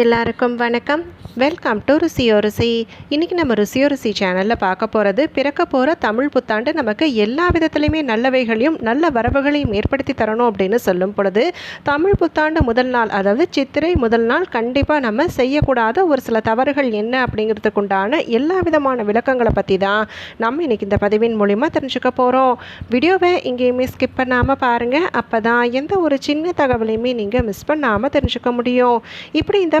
எல்லாருக்கும் வணக்கம். Welcome to ருசியோ ருசி. இன்றைக்கி நம்ம ருசியோ ருசி சேனலில் பார்க்க போகிறது பிறக்க போகிற தமிழ் புத்தாண்டு நமக்கு எல்லா விதத்துலையுமே நல்லவைகளையும் நல்ல வரவுகளையும் ஏற்படுத்தி தரணும் அப்படின்னு சொல்லும் பொழுது தமிழ் புத்தாண்டு முதல் நாள் அதாவது சித்திரை முதல் நாள் கண்டிப்பாக நம்ம செய்யக்கூடாத ஒரு சில தவறுகள் என்ன அப்படிங்கிறதுக்குண்டான எல்லா விதமான விளக்கங்களை பற்றி தான் நம்ம இன்றைக்கி இந்த பதிவின் மூலிமா தெரிஞ்சுக்க போகிறோம் வீடியோவை எங்கேயுமே ஸ்கிப் பண்ணாமல் பாருங்கள் அப்போ தான் எந்த ஒரு சின்ன தகவலையுமே நீங்கள் மிஸ் பண்ணாமல் தெரிஞ்சுக்க முடியும். இப்படி இந்த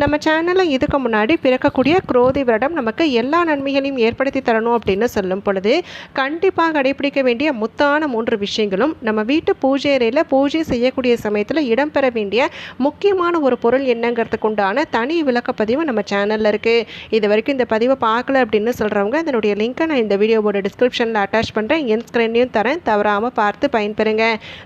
நம்ம சேனலில் இதுக்கு முன்னாடி பிறக்கக்கூடிய குரோதி வருடம் நமக்கு எல்லா நன்மைகளையும் ஏற்படுத்தி தரணும் அப்படின்னு சொல்லும் பொழுது கண்டிப்பாக கடைபிடிக்க வேண்டிய முத்தான மூன்று விஷயங்களும் நம்ம வீட்டு பூஜை அறையில் பூஜை செய்யக்கூடிய சமயத்தில் இடம்பெற வேண்டிய முக்கியமான ஒரு பொருள் என்னங்கிறதுக்கு உண்டான தனி விளக்கப்பதிவு நம்ம சேனலில் இருக்குது இது வரைக்கும் இந்த பதிவை பார்க்கல அப்படின்னு சொல்கிறவங்க அதனுடைய லிங்க்கை நான் இந்த வீடியோவோட டிஸ்கிரிப்ஷனில் அட்டாச் பண்ணுறேன் என் ஸ்க்ரீன்லையும் தரேன். தவறாமல் பார்த்து பயன்பெறுங்க.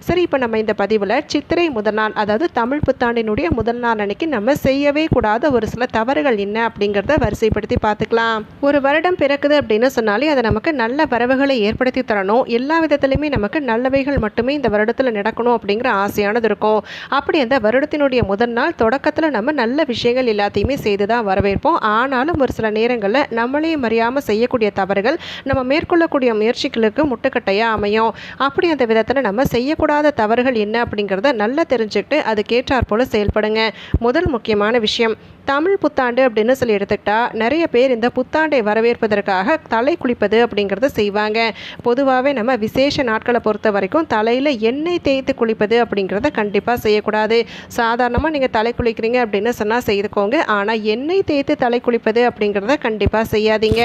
சரி இப்போ நம்ம இந்த பதிவில் சித்திரை முதல் நாள் அதாவது தமிழ் புத்தாண்டினுடைய முதல் நாள் அன்னைக்கு நம்ம செய்யவே கூட செய்யக்கூடாத ஒரு சில தவறுகள் என்ன அப்படிங்கிறத வரிசைப்படுத்தி பார்த்துக்கலாம். ஒரு வருடம் பிறக்குது அப்படின்னு சொன்னாலே அது நமக்கு நல்ல வரவுகளை ஏற்படுத்தி தரணும். எல்லா விதத்துலையுமே நமக்கு நல்லவைகள் மட்டுமே இந்த வருடத்தில் நடக்கணும் அப்படிங்கிற ஆசையானது இருக்கும். அப்படி அந்த வருடத்தினுடைய முதல் நாள் தொடக்கத்தில் நம்ம நல்ல விஷயங்கள் எல்லாத்தையுமே செய்து தான் வரவேற்போம். ஆனாலும் ஒரு சில நேரங்களில் நம்மளே அறியாமல் செய்யக்கூடிய தவறுகள் நம்ம மேற்கொள்ளக்கூடிய முயற்சிகளுக்கு முட்டுக்கட்டையாக அமையும். அப்படி அந்த விதத்தில் நம்ம செய்யக்கூடாத தவறுகள் என்ன அப்படிங்கிறத நல்லா தெரிஞ்சுக்கிட்டு அதுக்கேற்றாற்போல் செயல்படுங்க. முதல் முக்கியமான விஷயம் தமிழ் புத்தாண்டு அப்படின்னு சொல்லி எடுத்துக்கிட்டா நிறைய பேர் இந்த புத்தாண்டை வரவேற்பதற்காக தலை குளிப்பது அப்படிங்கிறத செய்வாங்க. பொதுவாகவே நம்ம விசேஷ நாட்களை பொறுத்த வரைக்கும் தலையில் எண்ணெய் தேய்த்து குளிப்பது அப்படிங்கிறத கண்டிப்பாக செய்யக்கூடாது. சாதாரணமாக நீங்கள் தலை குளிக்கிறீங்க அப்படின்னு சொன்னால் செய்துக்கோங்க. ஆனால் எண்ணெய் தேய்த்து தலை குளிப்பது அப்படிங்கிறத கண்டிப்பாக செய்யாதீங்க.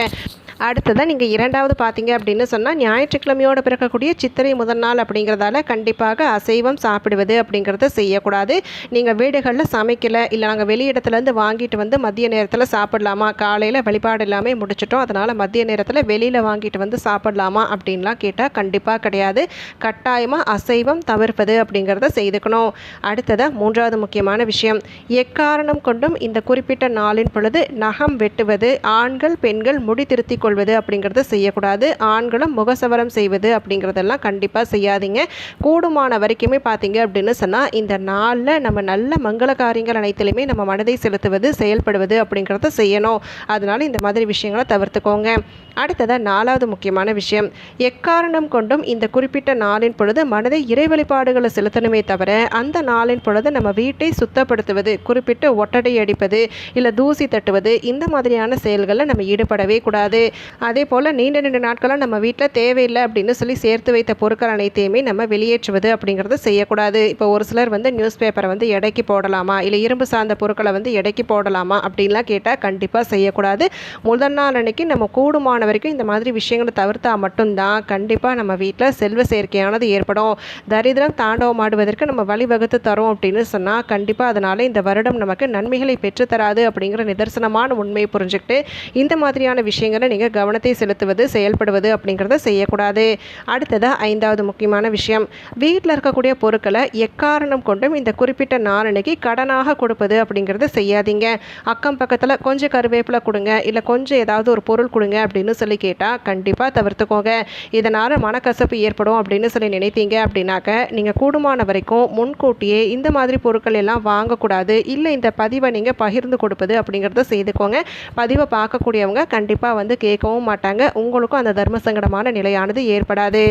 அடுத்ததாக நீங்கள் இரண்டாவது பார்த்தீங்க அப்படின்னு சொன்னால் ஞாயிற்றுக்கிழமையோடு பிறக்கக்கூடிய சித்திரை முதல் நாள் அப்படிங்கிறதால கண்டிப்பாக அசைவம் சாப்பிடுவது அப்படிங்கிறத செய்யக்கூடாது. நீங்கள் வீடுகளில் சமைக்கலை இல்லை நாங்கள் வெளியிடத்துலேருந்து வாங்கிட்டு வந்து மதிய நேரத்தில் சாப்பிடலாமா? காலையில் வழிபாடு எல்லாமே முடிச்சிட்டோம். அதனால் மதிய நேரத்தில் வெளியில் வாங்கிட்டு வந்து சாப்பிடலாமா அப்படின்லாம் கேட்டால் கண்டிப்பாக கிடையாது. கட்டாயமாக அசைவம் தவிர்ப்பது அப்படிங்கிறத செய்துக்கணும். அடுத்ததாக மூன்றாவது முக்கியமான விஷயம். எக்காரணம் கொண்டும் இந்த குறிப்பிட்ட நாளின் பொழுது நகம் வெட்டுவது ஆண்கள் பெண்கள் முடி திருத்தி கொள்வது அப்படிங்கிறத செய்யக்கூடாது. ஆண்களும் முகசவரம் செய்வது அப்படிங்கிறதெல்லாம் கண்டிப்பாக செய்யாதீங்க. கூடுமான வரைக்குமே பார்த்தீங்க அப்படின்னு சொன்னால் இந்த நாளில் நம்ம நல்ல மங்கள காரியங்கள் அனைத்திலுமே நம்ம மனதை செலுத்துவது செயல்படுவது அப்படிங்கிறத செய்யணும். அதனால இந்த மாதிரி விஷயங்களை தவிர்த்துக்கோங்க. அடுத்ததாக நாலாவது முக்கியமான விஷயம். எக்காரணம் கொண்டும் இந்த குறிப்பிட்ட நாளின் பொழுது மனதை இறை வழிபாடுகளை செலுத்தணுமே தவிர அந்த நாளின் பொழுது நம்ம வீட்டை சுத்தப்படுத்துவது குறிப்பிட்டு ஒட்டடை அடிப்பது இல்லை தூசி தட்டுவது இந்த மாதிரியான செயல்களில் நம்ம ஈடுபடவே கூடாது. அதே போல் நீண்ட நீண்ட நாட்களாக நம்ம வீட்டில் தேவையில்லை அப்படின்னு சொல்லி சேர்த்து வைத்த பொருட்கள் அனைத்தையுமே நம்ம வெளியேற்றுவது அப்படிங்கிறது செய்யக்கூடாது. இப்போ ஒரு சிலர் வந்து நியூஸ் பேப்பரை வந்து எடைக்கு போடலாமா? இல்லை இரும்பு சார்ந்த பொருட்களை வந்து எடைக்கு போடலாமா? அப்படின்லாம் கேட்டால் கண்டிப்பாக செய்யக்கூடாது. முதல் நாள் அன்னைக்கு நம்ம கூடுமான வரைக்கும் இந்த மாதிரி விஷயங்களை தவிர்த்தா மட்டும்தான் கண்டிப்பாக நம்ம வீட்டில் செல்வ சேர்க்கையானது ஏற்படும். தரித்திரம் தாண்டவம் ஆடுவதற்கு நம்ம வழிவகுத்து தரோம் அப்படின்னு சொன்னால் கண்டிப்பாக அதனால் இந்த வருடம் நமக்கு நன்மைகளை பெற்றுத்தராது அப்படிங்கிற நிதர்சனமான உண்மையை புரிஞ்சுக்கிட்டு இந்த மாதிரியான விஷயங்களை நீங்கள் கவனத்தை செலுத்துவது செயல்படுவது அப்படிங்கிறத செய்யக்கூடாது. அடுத்ததாக ஐந்தாவது முக்கியமான விஷயம். வீட்டில் இருக்கக்கூடிய பொருட்களை எக்காரணம் கொண்டும் இந்த குறிப்பிட்ட நாளன்னைக்கு கடனாக கொடுப்பது அப்படிங்கிறத செய்யாதீங்க. அக்கம் பக்கத்தில் கொஞ்சம் கருவேப்பிலை கொடுங்க இல்லை கொஞ்சம் ஏதாவது ஒரு பொருள் கொடுங்க அப்படின்னு சொல்லி கேட்டால் கண்டிப்பாக தவிர்த்துக்கோங்க. இதனால் மனக்கசப்பு ஏற்படும் அப்படின்னு சொல்லி நினைத்தீங்க அப்படின்னாக்க நீங்கள் கூடுமான வரைக்கும் முன்கூட்டியே இந்த மாதிரி பொருட்கள் எல்லாம் வாங்கக்கூடாது. இல்லை இந்த பதிவை நீங்கள் பகிர்ந்து கொடுப்பது அப்படிங்கிறத செய்துக்கோங்க. பதிவை பார்க்கக்கூடியவங்க கண்டிப்பாக வந்து கேட்கவும் மாட்டாங்க. உங்களுக்கும் அந்த தர்ம சங்கடமான நிலையானது ஏற்படாது.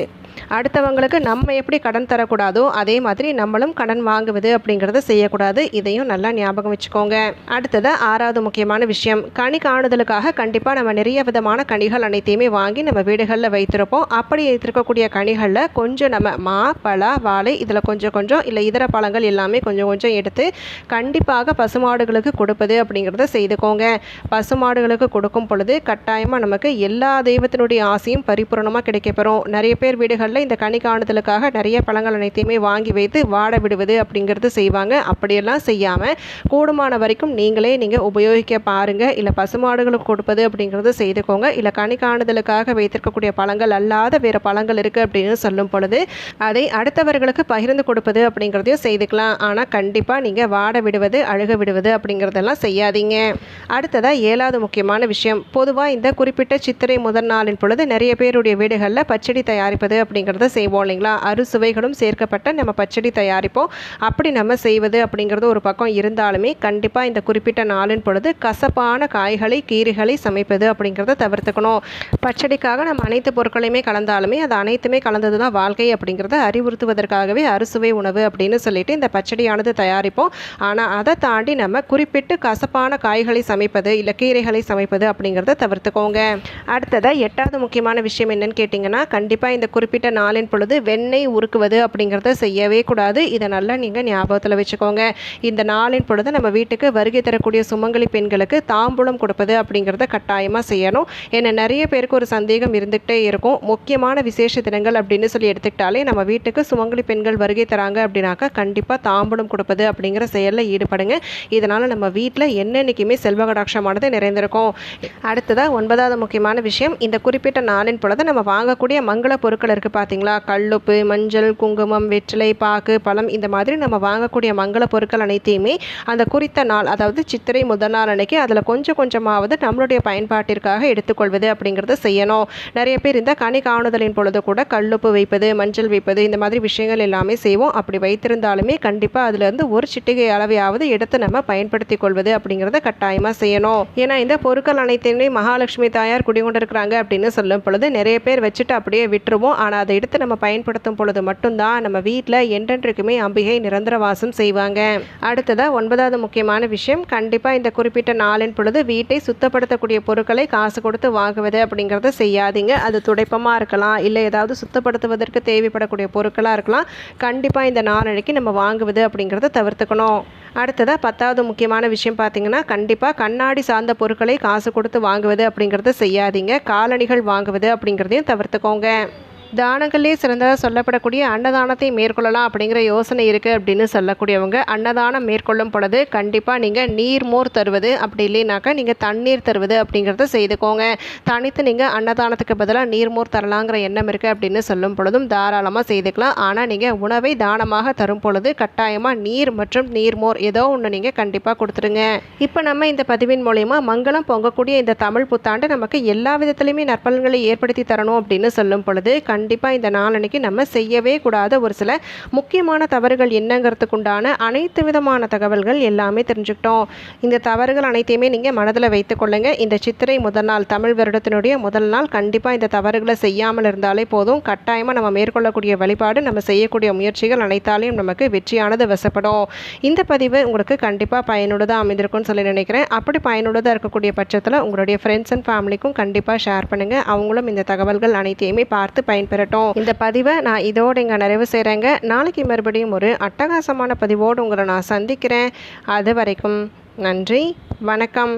அடுத்தவங்களுக்கு நம்ம எப்படி கடன் தரக்கூடாதோ அதே மாதிரி நம்மளும் கடன் வாங்குவது அப்படிங்கிறத செய்யக்கூடாது. இதையும் நல்லா ஞாபகம் வச்சுக்கோங்க. அடுத்தது ஆறாவது முக்கியமான விஷயம். கனி காணுதலுக்காக கண்டிப்பாக நம்ம நிறைய விதமான கனிகள் அனைத்தையுமே வாங்கி நம்ம வீடுகளில் வைத்திருப்போம். அப்படி வைத்திருக்கக்கூடிய கனிகளில் கொஞ்சம் நம்ம மா பலா வாழை இதில் கொஞ்சம் கொஞ்சம் இல்லை இதர பழங்கள் எல்லாமே கொஞ்சம் கொஞ்சம் எடுத்து கண்டிப்பாக பசுமாடுகளுக்கு கொடுப்பது அப்படிங்கிறத செய்துக்கோங்க. பசுமாடுகளுக்கு கொடுக்கும் பொழுது கட்டாயமாக நமக்கு எல்லா தெய்வத்தினுடைய ஆசையும் பரிபூரணமாக கிடைக்கப்பெறும். நிறைய பேர் வீடுகளில் வீடுகளில் இந்த கனி காணுதலுக்காக நிறைய பழங்கள் அனைத்தையுமே வாங்கி வைத்து வாட விடுவது அப்படிங்கிறது செய்வாங்க. அப்படியெல்லாம் செய்யாமல் கூடுமான வரைக்கும் நீங்களே நீங்கள் உபயோகிக்க பாருங்கள் இல்லை பசுமாடுகளுக்கு கொடுப்பது அப்படிங்கிறது செய்துக்கோங்க. இல்லை கனி காணுதலுக்காக வைத்திருக்கக்கூடிய பழங்கள் அல்லாத வேறு பழங்கள் இருக்குது அப்படின்னு சொல்லும் பொழுது அதை அடுத்தவர்களுக்கு பகிர்ந்து கொடுப்பது அப்படிங்கிறதையும் செய்துக்கலாம். ஆனால் கண்டிப்பாக நீங்கள் வாட விடுவது அழுக விடுவது அப்படிங்கிறதெல்லாம் செய்யாதீங்க. அடுத்ததாக ஏழாவது முக்கியமான விஷயம். பொதுவாக இந்த குறிப்பிட்ட சித்திரை முதல் நாளின் பொழுது நிறைய பேருடைய வீடுகளில் பச்சடி தயாரிப்பது அப்படிங்கிற அப்படிங்கிறத செய்வோம் இல்லைங்களா? அறுசுவைகளும் சேர்க்கப்பட்ட நம்ம பச்சடி தயாரிப்போம். அப்படி நம்ம செய்வது அப்படிங்கிறது ஒரு பக்கம் இருந்தாலுமே கண்டிப்பாக இந்த குறிப்பிட்ட நாளின் பொழுது கசப்பான காய்களை கீரைகளை சமைப்பது அப்படிங்கிறத தவிர்த்துக்கணும். பச்சடிக்காக நம்ம அனைத்து பொருட்களையுமே கலந்தாலுமே அது அனைத்துமே கலந்தது தான் வாழ்க்கை அப்படிங்கிறத அறிவுறுத்துவதற்காகவே அறுசுவை உணவு அப்படின்னு சொல்லிட்டு இந்த பச்சடியானது தயாரிப்போம். ஆனால் அதை தாண்டி நம்ம குறிப்பிட்டு கசப்பான காய்களை சமைப்பது இல்லை கீரைகளை சமைப்பது அப்படிங்கிறத தவிர்த்துக்கோங்க. அடுத்ததாக எட்டாவது முக்கியமான விஷயம் என்னன்னு கேட்டிங்கன்னா கண்டிப்பாக இந்த குறிப்பிட்ட நாளின் பொழுது வெண்ணெய் உருக்குவது அப்படிங்கிறத செய்யவே கூடாது. இதை நல்லா நீங்கள் ஞாபகத்தில் வச்சுக்கோங்க. இந்த நாளின் பொழுது நம்ம வீட்டுக்கு வருகை தரக்கூடிய சுமங்கலி பெண்களுக்கு தாம்பூலம் கொடுப்பது அப்படிங்கிறத கட்டாயமாக செய்யணும். ஏன்னா நிறைய பேருக்கு ஒரு சந்தேகம் இருந்துகிட்டே இருக்கும். முக்கியமான விசேஷ தினங்கள் அப்படின்னு சொல்லி எடுத்துக்கிட்டாலே நம்ம வீட்டுக்கு சுமங்கலி பெண்கள் வருகை தராங்க அப்படின்னாக்கா கண்டிப்பாக தாம்பூலம் கொடுப்பது அப்படிங்கிற செயலில் ஈடுபடுங்க. இதனால் நம்ம வீட்டில் என்னென்னைக்குமே செல்வ கடாட்சமானது நிறைந்திருக்கும். அடுத்ததாக ஒன்பதாவது முக்கியமான விஷயம் இந்த குறிப்பிட்ட நாளின் பொழுது நம்ம வாங்கக்கூடிய மங்கள பொருட்கள் இருக்குது பார்த்தீங்களா? கல்லுப்பு மஞ்சள் குங்குமம் வெற்றிலை பாக்கு பழம் இந்த மாதிரி நம்ம வாங்கக்கூடிய மங்கள பொருட்கள் அனைத்தையுமே அந்த குறித்த நாள் அதாவது சித்திரை முதல் நாள் அன்னைக்கு அதில் கொஞ்சம் கொஞ்சமாவது நம்மளுடைய பயன்பாட்டிற்காக எடுத்துக்கொள்வது அப்படிங்கிறத செய்யணும். நிறைய பேர் இந்த கனி காணுதலின் பொழுது கூட கல்லுப்பு வைப்பது மஞ்சள் வைப்பது இந்த மாதிரி விஷயங்கள் எல்லாமே செய்வோம். அப்படி வைத்திருந்தாலுமே கண்டிப்பாக அதுலேருந்து ஒரு சிட்டிகை அளவையாவது எடுத்து நம்ம பயன்படுத்தி கொள்வது அப்படிங்கிறத கட்டாயமாக செய்யணும். ஏன்னா இந்த பொருட்கள் அனைத்தையுமே மகாலட்சுமி தாயார் குடிகொண்டிருக்கிறாங்க அப்படின்னு சொல்லும் பொழுது நிறைய பேர் வச்சுட்டு அப்படியே விட்டுருவோம். ஆனால் அதை எடுத்து நம்ம பயன்படுத்தும் பொழுது மட்டும்தான் நம்ம வீட்டில் என்றென்றைக்குமே அம்பிகை நிரந்தர வாசம் செய்வாங்க. அடுத்ததாக ஒன்பதாவது முக்கியமான விஷயம் கண்டிப்பாக இந்த குறிப்பிட்ட நாளின் பொழுது வீட்டை சுத்தப்படுத்தக்கூடிய பொருட்களை காசு கொடுத்து வாங்குவது அப்படிங்கிறத செய்யாதீங்க. அது துடைப்பமாக இருக்கலாம் இல்லை ஏதாவது சுத்தப்படுத்துவதற்கு தேவைப்படக்கூடிய பொருட்களாக இருக்கலாம். கண்டிப்பாக இந்த நாளன்னைக்கு நம்ம வாங்குவது அப்படிங்கிறத தவிர்த்துக்கணும். அடுத்ததாக பத்தாவது முக்கியமான விஷயம் பார்த்தீங்கன்னா கண்டிப்பாக கண்ணாடி சார்ந்த பொருட்களை காசு கொடுத்து வாங்குவது அப்படிங்கிறத செய்யாதீங்க. காலணிகள் வாங்குவது அப்படிங்கிறதையும் தவிர்த்துக்கோங்க. தானங்களே சிறந்ததாக சொல்லப்படக்கூடிய அன்னதானத்தை மேற்கொள்ளலாம் அப்படிங்கிற யோசனை இருக்குது அப்படின்னு சொல்லக்கூடியவங்க அன்னதானம் மேற்கொள்ளும் பொழுது கண்டிப்பாக நீங்கள் நீர் மோர் தருவது அப்படி இல்லைனாக்கா நீங்கள் தண்ணீர் தருவது அப்படிங்கிறத செய்துக்கோங்க. தனித்து நீங்கள் அன்னதானத்துக்கு பதிலாக நீர் மோர் தரலாங்கிற எண்ணம் இருக்குது அப்படின்னு சொல்லும் பொழுதும் தாராளமாக செய்துக்கலாம். ஆனால் நீங்கள் உணவை தானமாக தரும் பொழுது கட்டாயமாக நீர் மற்றும் நீர்மோர் ஏதோ ஒன்று நீங்கள் கண்டிப்பாக கொடுத்துருங்க. இப்போ நம்ம இந்த பதிவின் மூலயமா மங்களம் பொங்கக்கூடிய இந்த தமிழ் புத்தாண்டு நமக்கு எல்லா விதத்துலையுமே நற்பலன்களை ஏற்படுத்தி தரணும் அப்படின்னு சொல்லும் பொழுது கண்டிப்பாக இந்த நாளன்னைக்கு நம்ம செய்யவே கூடாத ஒரு சில முக்கியமான தவறுகள் என்னங்கிறதுக்கு உண்டான அனைத்து விதமான தகவல்கள் எல்லாமே தெரிஞ்சுக்கிட்டோம். இந்த தவறுகள் அனைத்தையுமே நீங்கள் மனதில் வைத்துக்கொள்ளுங்க இந்த சித்திரை முதல் நாள் தமிழ் வருடத்தினுடைய முதல் நாள் கண்டிப்பாக இந்த தவறுகளை செய்யாமல் இருந்தாலே போதும். கட்டாயமாக நம்ம மேற்கொள்ளக்கூடிய வழிபாடு நம்ம செய்யக்கூடிய முயற்சிகள் அனைத்தாலையும் நமக்கு வெற்றியானது வசப்படும். இந்த பதிவு உங்களுக்கு கண்டிப்பாக பயனுள்ளதாக அமைந்திருக்கும்னு சொல்லி நினைக்கிறேன். அப்படி பயனுள்ளதாக இருக்கக்கூடிய பட்சத்தில் உங்களுடைய ஃப்ரெண்ட்ஸ் அண்ட் ஃபேமிலிக்கும் கண்டிப்பாக ஷேர் பண்ணுங்கள் அவங்களும் இந்த தகவல்கள் அனைத்தையுமே பார்த்து பயன்பெறட்டும் இந்த பதிவை நான் இதோடு இங்கே நிறைவு செய்கிறேங்க நாளைக்கு மறுபடியும் ஒரு அட்டகாசமான பதிவோடு உங்களை நான் சந்திக்கிறேன். அது வரைக்கும் நன்றி வணக்கம்.